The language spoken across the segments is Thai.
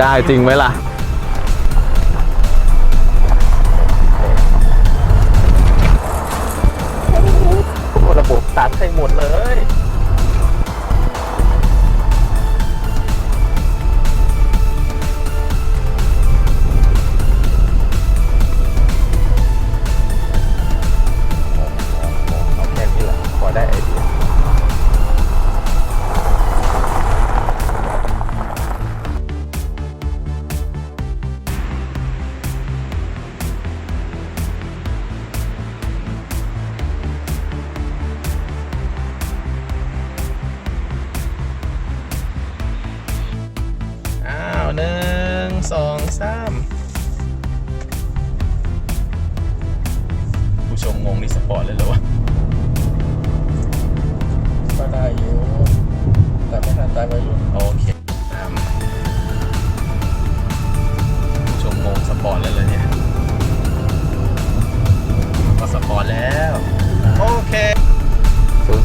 ได้จริงไหมล่ะ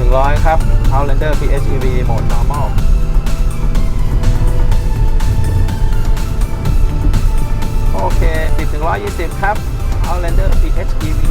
100 ครับ Outlander PHEV โหมด normal โอเค 10 120 ครับ Outlander PHEV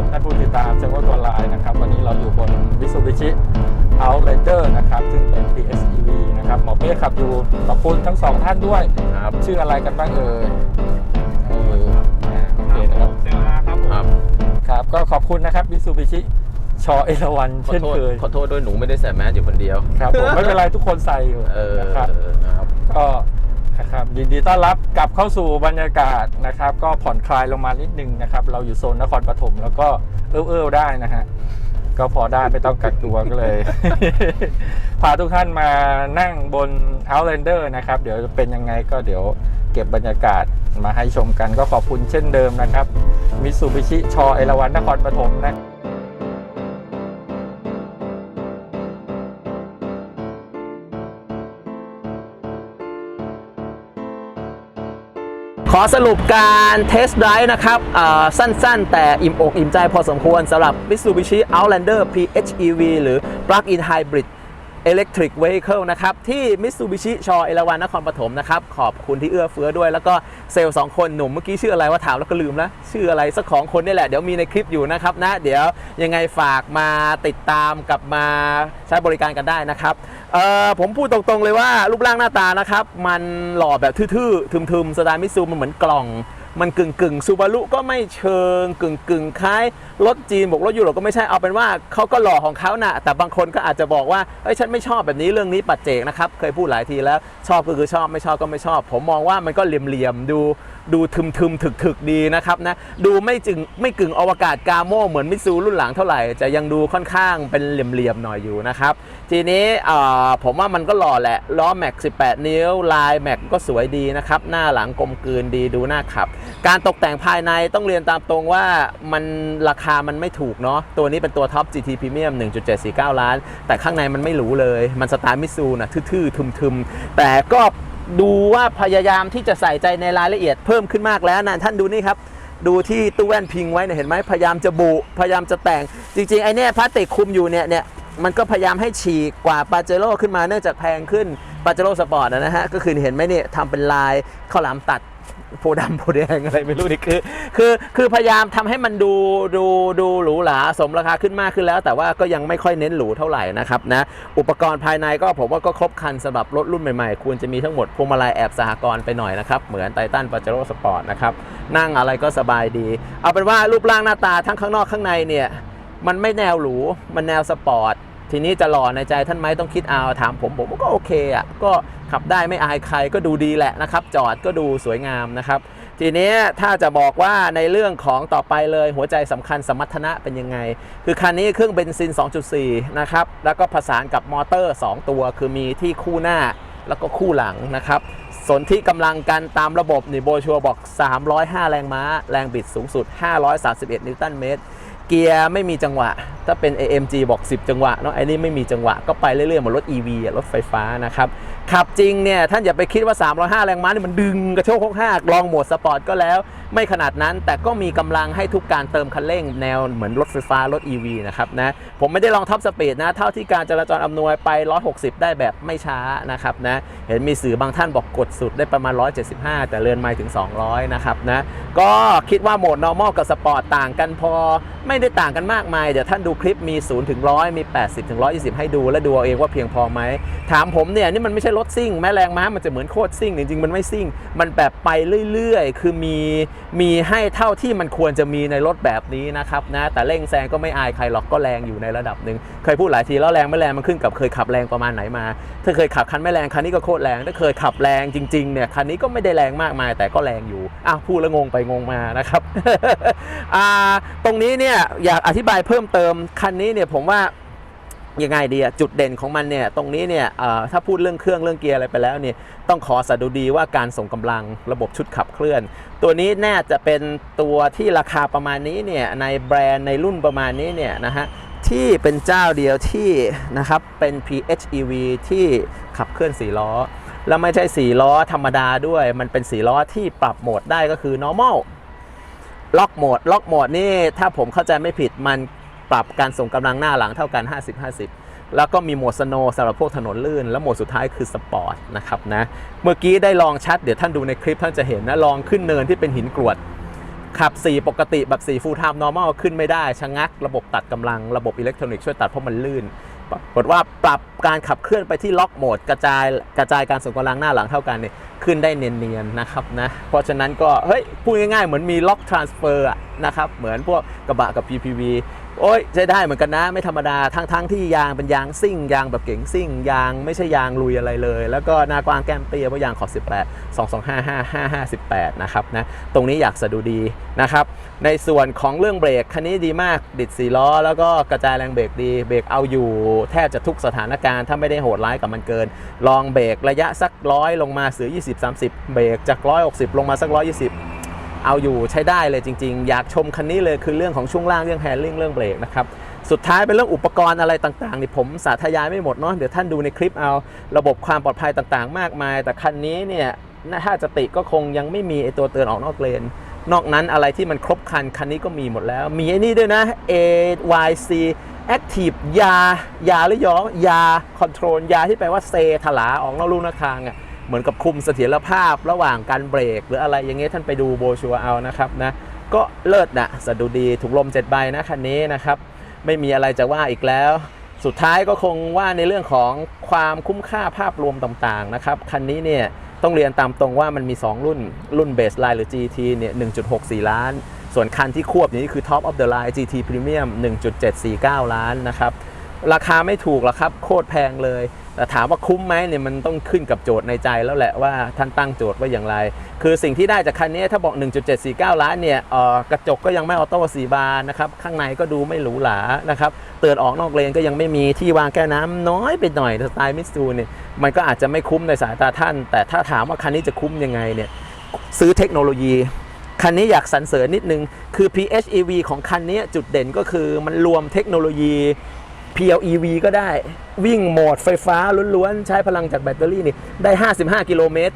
มท่านผู้ติดตามเชิงวัตออนไลน์นะครับ วันนี้เราอยู่บน Mitsubishi Outlander นะครับ ซึ่งเป็น PHEV นะครับหมอเป้ขับอยู่ขอบคุณทั้งสองท่านด้วย ครับชื่ออะไรกันบ้างเอ่ยเอออ่าโอเคนะครับเซลาครับผมครับครับ ก็ขอบคุณนะครับ Mitsubishi ชอเอราวันขอเช่นโทษเคยขอโทษด้วยหนูไม่ได้ใส่แมสอยู่คนเดียว ครับผมไม่เป็นไรทุกคนใส่อยู่เออนะครับนะครับก็นะครับ ยินดีต้อนรับกลับเข้าสู่บรรยากาศนะครับ ก็ผ่อนคลายลงมานิดนึงนะครับ เราอยู่โซนนครปฐมแล้วก็เอื้อเอื้อได้นะฮะก็พอได้ไม่ต้องกักตัวก็เลย พาทุกท่านมานั่งบน Outlander นะครับ เดี๋ยวจะเป็นยังไงก็เดี๋ยวเก็บบรรยากาศมาให้ชมกันก็ขอบคุณเช่นเดิมนะครับมิสูบิชิชอเอราวันนครปฐมนะข อสรุปการเทส t d ได v e นะครับสั้นๆ แต่อิ่มอกอิ่มใจพอสมควรสำหรับ Mitsubishi Outlander PHEV หรือ Plug-in Hybrid Electric Vehicle นะครับ ที่ Mitsubishi ชอเอราวันนครปฐมนะครับ ขอบคุณที่เอื้อเฟื้อด้วย แล้วก็เซลล์สองคนหนุ่มเมื่อกี้ชื่ออะไรว่าถามแล้วก็ลืมแล้ว ชื่ออะไรสักของคนนี่แหละ เดี๋ยวมีในคลิปอยู่นะครับนะ เดี๋ยวยังไงฝากมาติดตามกับมาใช้บริการกันได้นะครับ เอ่อผมพูดตรงๆเลยว่ารูปร่างหน้าตานะครับ มันหล่อแบบทื่อๆ ทึมๆ สไตล์มิซูมันเหมือนกล่อง มันกึ่งกึ่งซูบารุก็ไม่เชิงกึ่งกึ่งคล้ายรถจีนบอกรถยุโรปก็ไม่ใช่เอาเป็นว่าเขาก็หล่อของเขานะแต่บางคนก็อาจจะบอกว่าเอ้ยฉันไม่ชอบแบบนี้เรื่องนี้ปัจเจกนะครับ เคยพูดหลายทีแล้วชอบก็คือชอบไม่ชอบก็ไม่ชอบ ผมมองว่ามันก็เหลี่ยมๆดู ดูทึมทึมถึกถึกๆดีนะครับนะดูไม่จึงไม่กึ่งอวกาศกาโม่เหมือนมิซูรุ่นหลังเท่าไหร่จะยังดูค่อนข้างเป็นเหลี่ยมๆหน่อยอยู่นะครับ ทีนี้ผมว่ามันก็หล่อแหละล้อแม็ก 18 นิ้ว ลายแม็กก็สวยดีนะครับ หน้าหลังกลมกลืนดีดูน่าขับ การตกแต่งภายในต้องเรียนตามตรงว่ามันราคามันไม่ถูกเนาะตัวนี้เป็นตัวท็อป GT Premium 1.749 ล้าน แต่ข้างในมันไม่หรูเลย มันสไตล์มิซูนะทื่อๆทึมๆแต่ก็ ดูว่าพยายามที่จะใส่ใจในรายละเอียดเพิ่มขึ้นมากแล้วนะท่านดูนี่ครับ ดูที่ตู้แว่นพิงไว้เนี่ยเห็นไหมพยายามจะบุพยายามจะแต่ง จริงๆไอเนี่ยพลาสติกคุมอยู่เนี่ยเนี่ยมันก็พยายามให้ฉีกกว่าปาเจโร่ขึ้นมาเนื่องจากแพงขึ้นปาเจโร่สปอร์ตนะฮะก็คือเห็นไหมเนี่ยทำเป็นลายข้าวหลามตัด โพดำโพแดงอะไรไม่รู้นี่คือ คือคือพยายามทำให้มันดูดูดูหรูหราสมราคาขึ้นมากขึ้นแล้ว แต่ว่าก็ยังไม่ค่อยเน้นหรูเท่าไหร่นะครับนะอุปกรณ์ภายในก็ผมว่าก็ครบครันสำหรับรถรุ่นใหม่ๆ ควรจะมีทั้งหมดพวงมาลัยแอบสหกรณ์ไปหน่อยนะครับเหมือนไททันปาเจโร่สปอร์ตนะครับนั่งอะไรก็สบายดี เอาเป็นว่ารูปร่างหน้าตาทั้งข้างนอกข้างในเนี่ยมันไม่แนวหรูมันแนวสปอร์ตทีนี้จะหล่อในใจท่านไหมต้องคิดเอาถามผมผมก็โอเคอะก็ ขับได้ไม่อายใครก็ดูดีแหละนะครับ จอดก็ดูสวยงามนะครับ ทีนี้ถ้าจะบอกว่าในเรื่องของต่อไปเลยหัวใจสำคัญสมรรถนะเป็นยังไง คือคันนี้เครื่องเบนซิน 2.4 นะครับ แล้วก็ผสานกับมอเตอร์ 2 ตัวคือมีที่คู่หน้าแล้วก็คู่หลังนะครับสนที่กำลังกันตามระบบนี่โบชัวบอก 305 แรงม้า แรงบิดสูงสุด 531 นิวตันเมตร เกียร์ไม่มีจังหวะ ถ้าเป็น AMG บอก 10 จังหวะเนาะไอ้นี่ไม่มีจังหวะก็ไปเรื่อยๆเหมือนรถ EV รถไฟฟ้านะครับ ขับจริงเนี่ยท่านอย่าไปคิดว่า 305 แรงม้านี่มันดึงกระโชกโคกหักลองโหมดสปอร์ตก็แล้ว ไม่ขนาดนั้นแต่ก็มีกำลังให้ทุกการเติมคันเร่งแนวเหมือนรถไฟฟ้ารถ EV นะครับนะผมไม่ได้ลองท็อปสปีดนะ เท่าที่การจราจรอำนวยไป 160 ได้แบบไม่ช้านะครับนะเห็นมีสื่อบางท่านบอกกดสุดได้ประมาณ 175 แต่เรือนไมล์ถึง 200 นะครับนะก็คิดว่าโหมด normal กับสปอร์ตต่างกันพอ ไม่ได้ต่างกันมากมาย เดี๋ยวท่านดูคลิปมี0ถึง100 มี 80ถึง120 ให้ดู และดูเอาเองว่าเพียงพอไหมถามผมเนี่ยนี่มันไม่ใช่รถซิ่งแม้แรงม้ามันจะเหมือนโคตรซิ่งจริงๆมันไม่ซิ่ง มันแบบไปเรื่อยๆ คือมีมีให้เท่าที่มันควรจะมีในรถแบบนี้นะครับนะแต่เร่งแซงก็ไม่อายใครหรอกก็แรงอยู่ในระดับหนึ่งเคยพูดหลายทีแล้วแรงไม่แรงมันขึ้นกับเคยขับแรงประมาณไหนมา ถ้าเคยขับคันไม่แรงคันนี้ก็โคตรแรงถ้าเคยขับแรงจริงๆเนี่ยคันนี้ก็ไม่ได้แรงมากมายแต่ก็แรงอยู่อ้าวพูดแล้วงงไปงงมานะครับอ่าตรงนี้เนี่ยอยากอธิบายเพิ่มเติมคันนี้เนี่ยผมว่า ยังไงดีอะจุดเด่นของมันเนี่ยตรงนี้เนี่ยถ้าพูดเรื่องเครื่องเรื่องเกียร์อะไรไปแล้วเนี่ยต้องขอสะดุดีว่าการส่งกำลังระบบชุดขับเคลื่อน ตัวนี้น่าจะเป็นตัวที่ราคาประมาณนี้เนี่ยในแบรนด์ในรุ่นประมาณนี้เนี่ยนะฮะที่เป็นเจ้าเดียวที่นะครับเป็น PHEV ที่ขับเคลื่อน4ล้อ แล้วไม่ใช่4ล้อธรรมดาด้วย มันเป็น4ล้อที่ปรับโหมดได้ก็คือ normal ล็อกโหมดล็อกโหมดนี่ถ้าผมเข้าใจไม่ผิดมัน ปรับการส่งกำลังหน้าหลังเท่ากัน 50-50 แล้วก็มีโหมดสโนสำหรับพวกถนนลื่น แล้วโหมดสุดท้ายคือสปอร์ตนะครับนะเมื่อกี้ได้ลองชัดเดี๋ยวท่านดูในคลิปท่านจะเห็นนะลองขึ้นเนินที่เป็นหินกรวดขับ 4 ปกติแบบ 4 full time normal ขึ้นไม่ได้ชะงักระบบตัดกำลังระบบอิเล็กทรอนิกส์ช่วยตัดเพราะมันลื่นปรากฏว่าปรับการขับเคลื่อนไปที่ล็อกโหมดกระจายกระจายการส่งกำลังหน้าหลังเท่ากันเนี่ยขึ้นได้เนียนๆนะครับนะเพราะฉะนั้นก็เฮ้ยพูดง่ายๆ เหมือนมีล็อกทรานสเฟอร์นะครับเหมือนพวกกระบะกับ PPV โอ้ยใช้ได้เหมือนกันนะ ไม่ธรรมดาทั้งทั้งที่ยางเป็นยางซิ่ง ยางแบบเก๋งซิ่ง ยางไม่ใช่ยางลุยอะไรเลย แล้วก็หน้ากว้างแก้มเตี้ยเพราะยางขอบ18 2255558นะครับนะตรงนี้อยากสะดุดีนะครับ ในส่วนของเรื่องเบรกคันนี้ดีมากดิดสีล้อ แล้วก็กระจายแรงเบรกดีเบรกเอาอยู่ แทบจะทุกสถานการณ์ถ้าไม่ได้โหดร้ายกับมันเกิน ลองเบรกระยะสักร้อยลงมาเสือ 20-30 เบรกจาก 160 ลงมาสัก 120 เอาอยู่ใช้ได้เลยจริง ๆ อยากชมคันนี้เลยคือเรื่องของช่วงล่างเรื่องแฮนดิ้งเรื่องเบรกนะครับสุดท้ายเป็นเรื่องอุปกรณ์อะไรต่างๆนี่ผมสาธยายไม่หมดเนาะเดี๋ยวท่านดูในคลิปเอาระบบความปลอดภัยต่างๆ มากมาย แต่คันนี้เนี่ยถ้าจะติก็คงยังไม่มีไอตัวเตือนออกนอกเลนนอกนั้นอะไรที่มันครบครัน คันนี้ก็มีหมดแล้ว มีไอ้นี่ด้วยนะ AYC Active ยา ยาหรือยอยาคอนโทรลยาที่แปลว่าเซถลาออกนอกลูกนอกทางอะ เหมือนกับคุมเสถียรภาพระหว่างการเบรก หรืออะไรอย่างเงี้ยท่านไปดูโบชัวเอานะครับนะก็เลิศนะสะดุดีถูกลมเจ็ดใบนะคันนี้นะครับ ไม่มีอะไรจะว่าอีกแล้ว สุดท้ายก็คงว่าในเรื่องของความคุ้มค่าภาพรวมต่างๆนะครับคันนี้เนี่ยต้องเรียนตามตรงว่ามันมี 2 รุ่นรุ่นเบสไลน์หรือ GT เนี่ย 1.64 ล้าน ส่วนคันที่ควบอยู่นี่คือ Top of the Line GT Premium 1.749 ล้านนะครับ ราคาไม่ถูกหรอกครับ โคตรแพงเลย แต่ถามว่าคุ้มไหมเนี่ยมันต้องขึ้นกับโจทย์ในใจแล้วแหละว่าท่านตั้งโจทย์ว่าอย่างไร คือสิ่งที่ได้จากคันนี้ถ้าบอก 1.749 ล้านเนี่ยกระจกก็ยังไม่ออโต้สีบานนะครับข้างในก็ดูไม่หรูหรานะครับเตือนออกนอกเลนก็ยังไม่มีที่วางแก้วน้ำน้อยไปหน่อยสไตล์มิสซูเนี่ยมันก็อาจจะไม่คุ้มในสายตาท่าน แต่ถ้าถามว่าคันนี้จะคุ้มยังไงเนี่ยซื้อเทคโนโลยีคันนี้อยากสรรเสริญนิดนึง คือ PHEV ของคันนี้จุดเด่นก็คือมันรวมเทคโนโลยี PLEV ก็ได้วิ่งโหมดไฟฟ้าล้วนๆ ใช้พลังจากแบตเตอรี่นี่ได้ 55 กิโลเมตร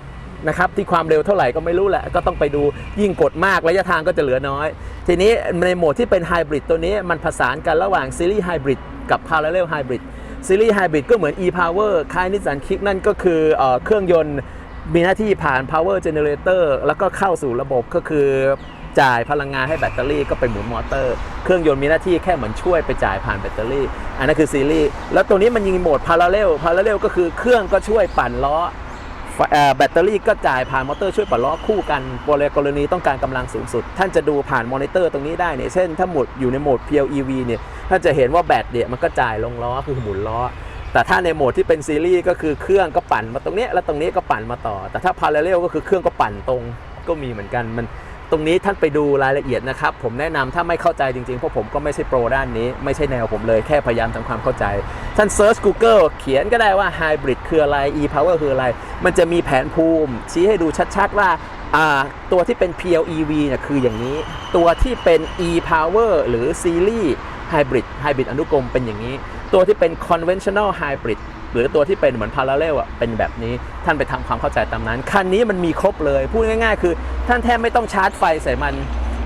นะครับที่ความเร็วเท่าไหร่ก็ไม่รู้แหละ ก็ต้องไปดูยิ่งกดมากระยะทางก็จะเหลือน้อย ทีนี้ในโหมดที่เป็นไฮบริดตัวนี้มันผสานกันระหว่างซีรีส์ไฮบริดกับ Parallel Hybrid ซีรีส์ไฮบริดก็เหมือน e-power ค่ายนิสสันคิกนั่นก็คือเอเครื่องยนต์มีหน้าที่ผ่าน power generator แล้วก็เข้าสู่ระบบก็คือ จ่ายพลังงานให้แบตเตอรี่ก็ไปหมุนมอเตอร์ เครื่องยนต์มีหน้าที่แค่เหมือนช่วยไปจ่ายผ่านแบตเตอรี่ อันนั้นคือซีรีส์ แล้วตัวนี้มันยิงโหมด parallel parallel ก็คือเครื่องก็ช่วยปั่นล้อแบตเตอรี่ก็จ่ายผ่านมอเตอร์ช่วยปลดล็อกคู่กันบริกรณีต้องการกำลังสูงสุด ท่านจะดูผ่านมอนิเตอร์ตรงนี้ได้เนี่ย เช่น ถ้าหมดอยู่ในโหมด PLEV เนี่ย ท่านจะเห็นว่าแบตเนี่ยมันก็จ่ายลงล้อคือหมุนล้อ แต่ถ้าในโหมดที่เป็นซีรีส์ก็คือเครื่องก็ปั่นมาตรงนี้ แล้วตรงนี้ก็ปั่นมาต่อ แต่ถ้าพาราเรลก็คือเครื่องก็ปั่นตรงก็มีเหมือนกัน มัน ตรงนี้ท่านไปดูรายละเอียดนะครับ ผมแนะนำถ้าไม่เข้าใจจริงๆ เพราะผมก็ไม่ใช่โปรด้านนี้ ไม่ใช่แนวผมเลยแค่พยายามทำความเข้าใจ ท่านเซิร์ช Google เขียนก็ได้ว่า Hybrid คืออะไร e-power คืออะไร มันจะมีแผนภูมิ ชี้ให้ดูชัดๆว่าตัวที่เป็น PLEV เนี่ยคืออย่างนี้ ตัวที่เป็น e-power หรือซีรี Series Hybrid Hybrid อนุกรมเป็นอย่างนี้ ตัวที่เป็น conventional hybrid หรือตัวที่เป็นเหมือน parallel อะเป็นแบบนี้ท่านไปทำความเข้าใจตามนั้น คันนี้มันมีครบเลย พูดง่าย ๆ คือท่านแทบไม่ต้องชาร์จไฟใส่มัน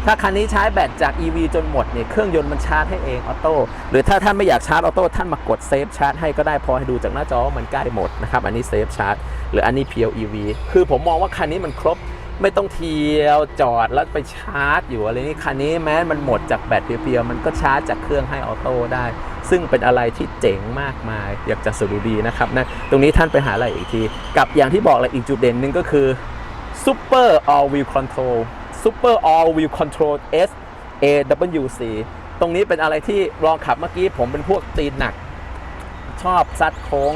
ถ้าคันนี้ใช้แบตจาก EV จนหมดเนี่ยเครื่องยนต์มันชาร์จให้เองออโต้หรือถ้าท่านไม่อยากชาร์จออโต้ท่านมากดเซฟชาร์จให้ก็ได้พอให้ดูจากหน้าจอว่ามันใกล้หมดนะครับอันนี้เซฟชาร์จหรืออันนี้ PLEV คือผมมองว่าคันนี้มันครบ ไม่ต้องเที่ยวจอดแล้วไปชาร์จอยู่อะไรนี่คันนี้แม้มันหมดจากแบตเพียวๆมันก็ชาร์จจากเครื่องให้ออโต้ได้ ซึ่งเป็นอะไรที่เจ๋งมากมาย อยากจะสรุปดีนะครับนะตรงนี้ท่านไปหาอะไรอีกที กับอย่างที่บอกเลยอีกจุดเด่นหนึ่งก็คือ Super All Wheel Control Super All Wheel Control S AWC ตรงนี้เป็นอะไรที่ลองขับเมื่อกี้ผมเป็นพวกตีนหนัก ชอบซัดโค้ง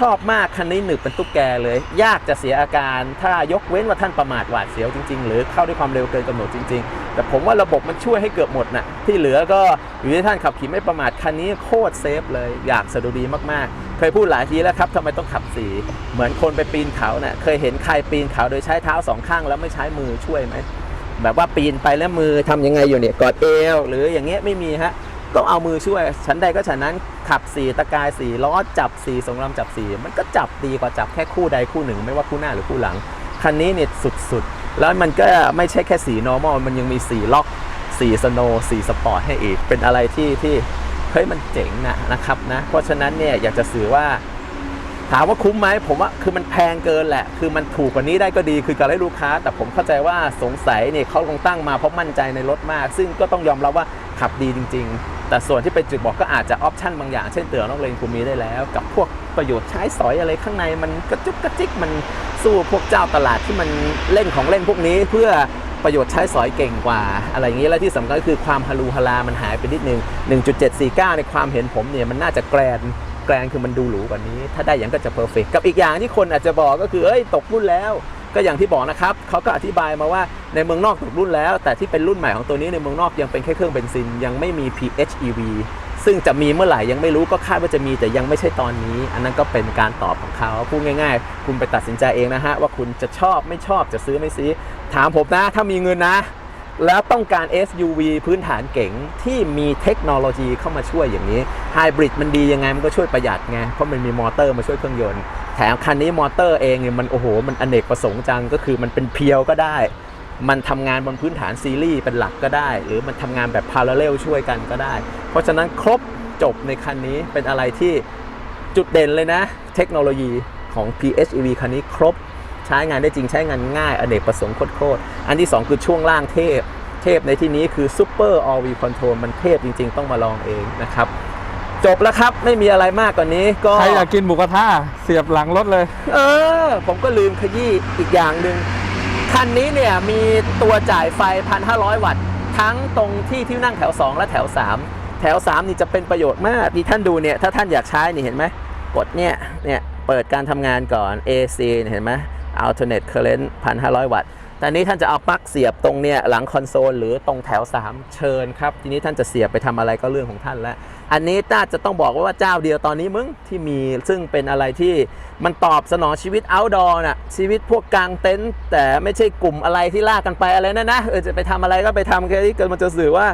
ชอบมากคันนี้หนึบเป็นตุ๊กแกเลย ยากจะเสียอาการถ้ายกเว้นว่าท่านประมาทหวาดเสียวจริง ๆ หรือเข้าด้วยความเร็วเกินกำหนดจริง ๆ แต่ผมว่าระบบมันช่วยให้เกือบหมดนะที่เหลือก็อยู่ที่ท่านขับขี่ไม่ประมาทคันนี้โคตรเซฟเลยอยากสะดุดีมากๆ เคยพูดหลายทีแล้วครับทำไมต้องขับสีเหมือนคนไปปีนเขาเนะ่ะเคยเห็นใครปีนเขาโดยใช้เท้าสองข้างแล้วไม่ใช้มือช่วยไหมแบบว่าปีนไปแล้วมือทำยังไงอยู่เนี่ยกอดเอวหรืออย่างเงี้ยไม่มีฮะ ก็เอามือช่วยฉันใดก็ฉันนั้นขับสีตะกายสีล้อจับสีสงรามจับสีมันก็จับดีกว่าจับแค่คู่ใดคู่หนึ่ง ไม่ว่าคู่หน้าหรือคู่หลัง คันนี้เนี่ยสุดๆ แล้วมันก็ไม่ใช่แค่สี normal มันยังมีสีล็อกสีสโนสีสปอร์ตให้อีก เป็นอะไรที่ที่เฮ้ยมันเจ๋งนะนะครับนะ เพราะฉะนั้นเนี่ยอยากจะสื่อว่า ถามว่าคุ้มไหมผมว่าคือมันแพงเกินแหละ คือมันถูกกว่านี้ได้ก็ดีคือการให้ลูกค้า แต่ผมเข้าใจว่าสงสัยเนี่ยเขาคงตั้งมาเพราะมั่นใจในรถมาก ซึ่งก็ต้องยอมรับว่าขับดีจริง ๆ แต่ส่วนที่เป็นจุดบอกก็อาจจะออปชั่นบางอย่าง เช่นเตือนนอกเลนคุณมีได้แล้ว กับพวกประโยชน์ใช้สอยอะไรข้างในมันกระจุกกระจิกมันสู้พวกเจ้าตลาดที่มันเล่นของเล่นพวกนี้เพื่อประโยชน์ใช้สอยเก่งกว่า อะไรอย่างนี้และที่สำคัญก็คือความฮารูฮารามันหายไปนิดนึง 1.749 ในความเห็นผมเนี่ยมันน่าจะแกรนแกรนคือมันดูหรูกว่านี้ ถ้าได้อย่างก็จะเพอร์เฟกกับอีกอย่างที่คนอาจจะบอกก็คือเอ้ยตกรุ่นแล้ว ก็อย่างที่บอกนะครับเขาก็อธิบายมาว่า ในเมืองนอกตกรุ่นแล้ว แต่ที่เป็นรุ่นใหม่ของตัวนี้ในเมืองนอกยังเป็นแค่เครื่องเบนซินยังไม่มี PHEV ซึ่งจะมีเมื่อไหร่ยังไม่รู้ก็คาดว่าจะมีแต่ยังไม่ใช่ตอนนี้ อันนั้นก็เป็นการตอบของเขาพูดง่าย ๆ คุณไปตัดสินใจเองนะฮะว่าคุณจะชอบไม่ชอบจะซื้อไม่ซื้อ ถามผมนะ ถ้ามีเงินนะ แล้วต้องการ SUV พื้นฐานเก๋งที่มีเทคโนโลยีเข้ามาช่วยอย่างนี้ไฮบริดมันดียังไงมันก็ช่วยประหยัดไงเพราะมันมีมอเตอร์มาช่วยเครื่องยนต์แถมคันนี้มอเตอร์เองเนี่ยมันโอ้โหมันอเนกประสงค์จังก็คือมันเป็นเพียวก็ได้ มันทำงานบนพื้นฐานซีรีส์เป็นหลักก็ได้ หรือมันทำงานแบบพาราเรลช่วยกันก็ได้ เพราะฉะนั้นครบจบในคันนี้เป็นอะไรที่จุดเด่นเลยนะ เทคโนโลยีของ PHEV คันนี้ครบใช้งานได้จริงใช้งานง่ายอเนกประสงค์โคตรๆอันที่ 2 คือช่วงล่างเทพ เทพในที่นี้คือ Super All Wheel Control มันเทพจริง ๆ ต้องมาลองเองนะครับ จบแล้วครับไม่มีอะไรมากกว่านี้ก็ใครอยากกินหมูกระทะเสียบหลังรถเลย เออ ผมก็ลืมขยี้อีกอย่างหนึ่ง คันนี้เนี่ยมีตัวจ่ายไฟ 1,500 วัตต์ ทั้งตรงที่ที่นั่งแถว 2 และแถว 3 แถว 3 นี่จะเป็นประโยชน์มากที่ท่านดูเนี่ย ถ้าท่านอยากใช้นี่เห็นไหมกดเนี่ย เนี่ยเปิดการทำงานก่อน AC เนี่ยเห็นไหม alternate current 1,500 วัตต์แต่นี้ท่านจะเอาปลั๊กเสียบตรงเนี่ยหลังคอนโซลหรือตรงแถว 3 เชิญครับ ทีนี้ท่านจะเสียบไปทำอะไรก็เรื่องของท่านแล้ว อันนี้น่าจะต้องบอกว่าเจ้าเดียวตอนนี้มึงที่มีซึ่งเป็นอะไรที่มันตอบสนองชีวิต outdoor น่ะชีวิตพวกกลางเต็นท์แต่ไม่ใช่กลุ่มอะไรที่ลากกันไปอะไรนั่นนะเออจะไปทำอะไรก็ไปทำแค่นี้เกิดมันจะสื่อว่า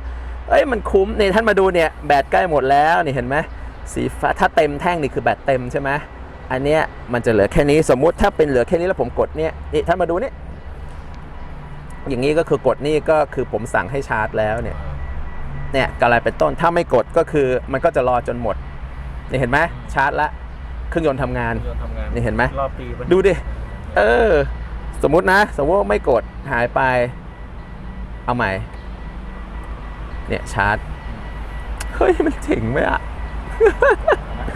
เอ้ยมันคุ้มนี่ท่านมาดูเนี่ยแบตใกล้หมดแล้วนี่เห็นไหมสีฟ้าถ้าเต็มแท่งนี่คือแบตเต็มใช่ไหมอันเนี้ยมันจะเหลือแค่นี้สมมุติถ้าเป็นเหลือแค่นี้แล้วผมกดเนี่ยนี่ท่านมาดูนี่อย่างนี้ก็คือกดนี่ก็คือผมสั่งให้ชาร์จแล้วเนี่ย เนี่ยกอะไรเป็นต้นถ้าไม่กดก็คือมันก็จะรอจนหมดนี่เห็นไหมชาร์จละเครื่องยนต์ทำงานทำงานนี่เห็นไหมรอบปีมันดูดิเออ สมมุตินะ สมมติว่าไม่กดหายไป เอาใหม่ เนี่ยชาร์จเฮ้ยมันเจ๋งไหมอะ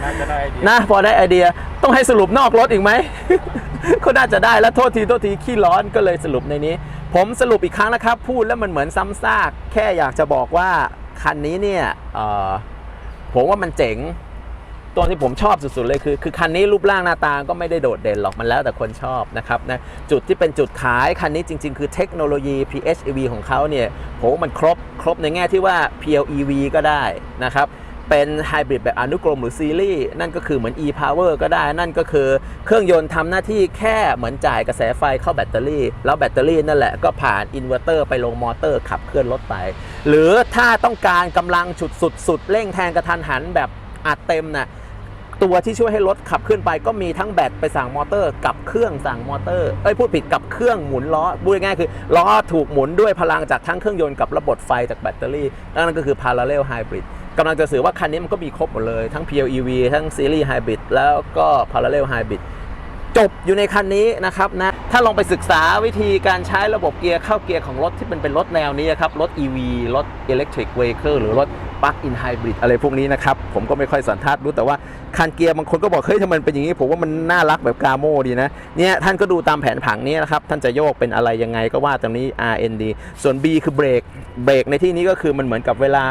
น่าจะได้ไอเดียนะพอได้ไอเดียต้องให้สรุปนอกรถอีกไหม ก็น่าจะได้แล้วโทษทีโทษทีขี้ร้อนก็เลยสรุปในนี้ ผมสรุปอีกครั้งนะครับ พูดแล้วมันเหมือนซ้ำซาก แค่อยากจะบอกว่า คันนี้เนี่ยผมว่ามันเจ๋งตัวที่ผมชอบสุดๆเลยคือคือคันนี้รูปร่างหน้าตาก็ไม่ได้โดดเด่นหรอกมันแล้วแต่คนชอบนะครับนะจุดที่เป็นจุดขายคันนี้จริง ๆ คือเทคโนโลยี PHEV ของเขาเนี่ยผมว่ามันครบครบในแง่ที่ว่า PLEV ก็ได้นะครับ เป็นไฮบริดแบบอนุกรมหรือซีรีส์นั่นก็คือเหมือน e-power ก็ได้ นั่นก็คือเครื่องยนต์ทำหน้าที่แค่เหมือนจ่ายกระแสไฟเข้าแบตเตอรี่ แล้วแบตเตอรี่นั่นแหละก็ผ่านอินเวอร์เตอร์ไปลงมอเตอร์ขับเคลื่อนรถไป หรือถ้าต้องการกำลังฉุดสุดสุดเร่งแทนกระทันหันแบบอัดเต็มน่ะตัวที่ช่วยให้รถขับขึ้นไปก็มีทั้งแบตไปสั่งมอเตอร์ กับเครื่องสั่งมอเตอร์เอ้ยพูดผิดกับเครื่องหมุนล้อพูดง่ายคือล้อถูกหมุนด้วยพลังจากทั้งเครื่องยนต์กับระบบไฟจากแบตเตอรี่นั่นก็คือ parallel hybrid กำลังจะสื่อว่าคันนี้มันก็มีครบหมดเลย ทั้ง PLEV ทั้ง Series Hybrid แล้วก็ Parallel Hybrid จบอยู่ในคันนี้นะครับนะ ถ้าลองไปศึกษาวิธีการใช้ระบบเกียร์เข้าเกียร์ของรถที่เป็นเป็นรถแนวนี้ครับ รถ EV รถ Electric Vehicle หรือรถ Plug-in Hybrid อะไรพวกนี้นะครับ ผมก็ไม่ค่อยสันทัดรู้แต่ว่า คันเกียร์บางคนก็บอกเฮ้ยทำไมมันเป็นอย่างนี้ผมว่ามันน่ารักแบบกาโมดีนะเนี่ยท่านก็ดูตามแผนผังนี้นะครับท่านจะโยกเป็นอะไรยังไงก็ว่าตรงนี้ RND ส่วน B คือเบรกเบรกในที่นี้ก็คือมันเหมือนกับเวลา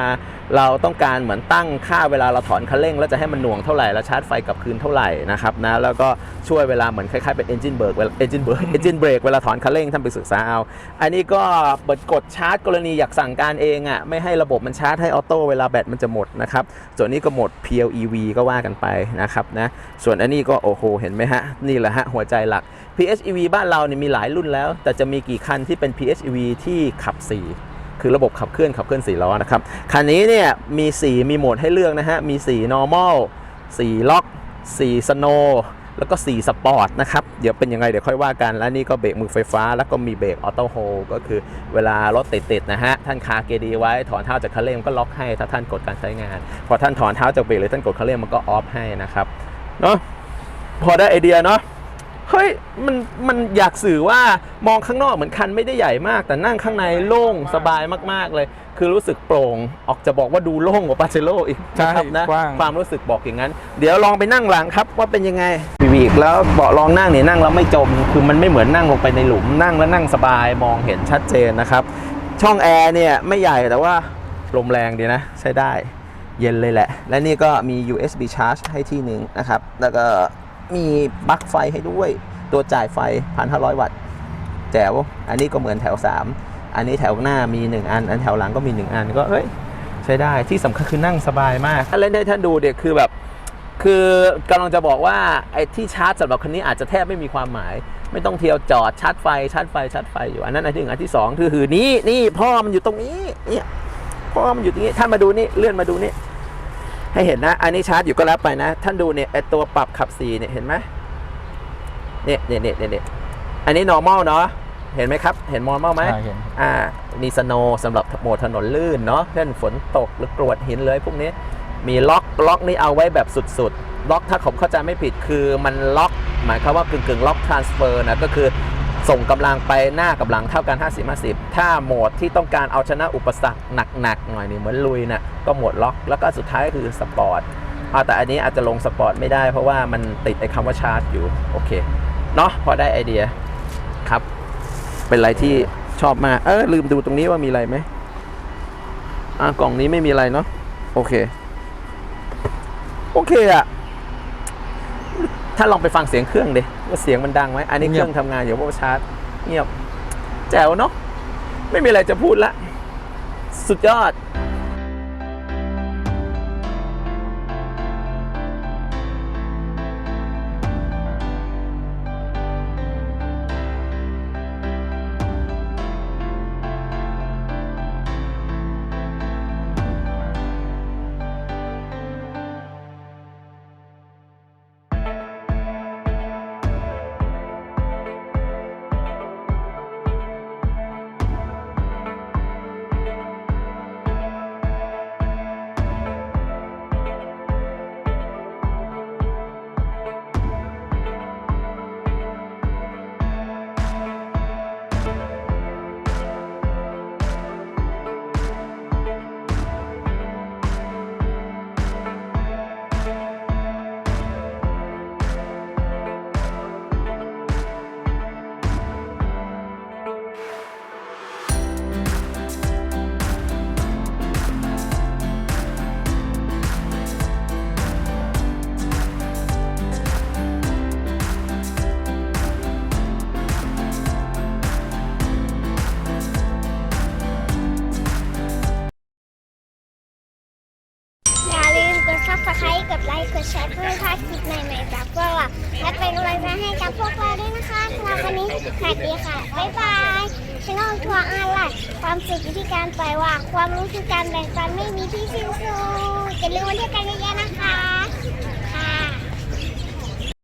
เราต้องการเหมือนตั้งค่าเวลาเราถอนคันเร่ง แล้วจะให้มันหน่วงเท่าไหร่แล้วชาร์จไฟกลับคืนเท่าไหร่นะครับนะแล้วก็ช่วยเวลาเหมือนคล้ายๆเป็น engine brake เวลา engine brake engine brake เวลาถอนคันเร่งท่านไปศึกษาเอา อันนี้ก็เปิดกดชาร์จกรณีอยากสั่งการเองอะไม่ให้ระบบมันชาร์จให้ออโต้เวลาแบตมันจะหมดนะครับส่วนนี้ก็หมด PLEV ก็ว่ากันไปนะครับนะส่วนอันนี้ก็โอ้โหเห็นไหมฮะ นี่แหละฮะ หัวใจหลัก PHEV บ้านเราเนี่ยมีหลายรุ่นแล้ว แต่จะมีกี่คันที่เป็น PHEV ที่ขับ 4 คือระบบขับเคลื่อนขับเคลื่อน4ล้อนะครับ คันนี้เนี่ยมี 4 มีโหมดให้เลือกนะฮะ มี 4 normal 4 lock 4 snow แล้วก็4 sport นะครับ เดี๋ยวเป็นยังไงเดี๋ยวค่อยว่ากัน แล้วนี่ก็เบรกมือไฟฟ้า แล้วก็มีเบรกออโต้โฮก็คือเวลารถติดๆนะฮะ ท่านคาเกียร์ดีไว้ ถอนเท้าจากคันเร่งมันก็ล็อกให้ ถ้าท่านกดการใช้งาน พอท่านถอนเท้าจากเบรกหรือท่านกดคันเร่งมันก็ออฟให้นะครับ เนาะพอได้ไอเดียเนาะ เฮ้ยมันมันอยากสื่อว่ามองข้างนอกเหมือนคันไม่ได้ใหญ่มาก แต่นั่งข้างในโล่งสบายมากๆเลย คือรู้สึกโปร่งออกจะบอกว่าดูโล่งกว่าปาเจโร่อีกใช่นะครับนะกว้าง ความรู้สึกบอกอย่างนั้น เดี๋ยวลองไปนั่งหลังครับว่าเป็นยังไงวีกแล้วเบาะรองนั่งเนี่ยนั่งแล้วไม่จม คือมันไม่เหมือนนั่งลงไปในหลุมนั่งแล้วนั่งสบายมองเห็นชัดเจนนะครับ ช่องแอร์เนี่ยไม่ใหญ่แต่ว่าลมแรงดีนะ ใช้ได้เย็นเลยแหละ และนี่ก็มี USB charge ให้ที่หนึ่งนะครับ แล้วก็ มีปลั๊กไฟให้ด้วย ตัวจ่ายไฟ 1,500 วัตต์แจ๋วอันนี้ก็เหมือนแถว 3 อันนี้แถวหน้ามี 1 อัน อันแถวหลังก็มี 1 อันก็เฮ้ยใช้ได้ที่สำคัญคือนั่งสบายมากเล่นให้ท่านดูเด็กคือแบบคือกำลังจะบอกว่าไอ้ที่ชาร์จสำหรับคันนี้อาจจะแทบไม่มีความหมาย ไม่ต้องเที่ยวจอดชาร์จไฟชาร์จไฟชาร์จไฟอยู่อันนั้นอันที่หนึ่งอันที่สองคือหือนี้นี่พ่อมันอยู่ตรงนี้เนี่ยพ่อมันอยู่ตรงนี้ท่านมาดูนี่เลื่อนมาดูนี่ ให้เห็นนะ อันนี้ชาร์จอยู่ก็แล้วไปนะ ท่านดูเนี่ยไอ้ตัวปรับขับสีเนี่ยเห็นไหมเนี่ยเนี่ยเนี่ยเนี่ยเนี่ยอันนี้ normal เนาะเห็นไหมครับ เห็น normal ไหมใช่เห็นอ่านี่สโนสำหรับโหมดถนนลื่นเนาะเช่นฝนตกหรือกรวดหินเลยพวกนี้มีล็อกล็อกนี่เอาไว้แบบสุดๆล็อกถ้าผมเข้าใจไม่ผิดคือมันล็อก หมายความว่ากึ่งกึ่งๆล็อกทรานสเฟอร์นะก็คือ ส่งกำลังไปหน้ากับหลังเท่ากัน 50 50 ถ้าโหมดที่ต้องการเอาชนะอุปสรรคหนักๆหน่อยนี่เหมือนลุยนะก็โหมดล็อกแล้วก็สุดท้ายคือสปอร์ตอาแต่อันนี้อาจจะลงสปอร์ตไม่ได้เพราะว่ามันติดไอ้คำว่าชาร์จอยู่ โอเค เนาะพอได้ไอเดียครับ เป็นอะไรที่ชอบมาก เออลืมดูตรงนี้ว่ามีอะไรไหมอ่ากล่องนี้ไม่มีอะไรเนาะโอเค โอเคอะถ้าลองไปฟังเสียงเครื่องดิ เสียงมันดังไหมอันนี้เงีเคยบรื่องทำงานอยู่เพราะว่าชาร์จ เงียบแจ๋วเนาะไม่มีอะไรจะพูดละ สุดยอดาคลิปใหม่ๆจากพวกเราและเป็นกำลังใจให้กับพวกเราด้วยนะคะสำหรับวันนี้สวัสดีค่ะ บ๊ายบายช่องทัวร์ออนไลน์ความสุขอยู่ที่การปล่อยวางความรู้คือการแบ่งปันไม่มีที่สิ้นสุดอย่าลืมมาเที่ยวกันเยอะๆนะคะ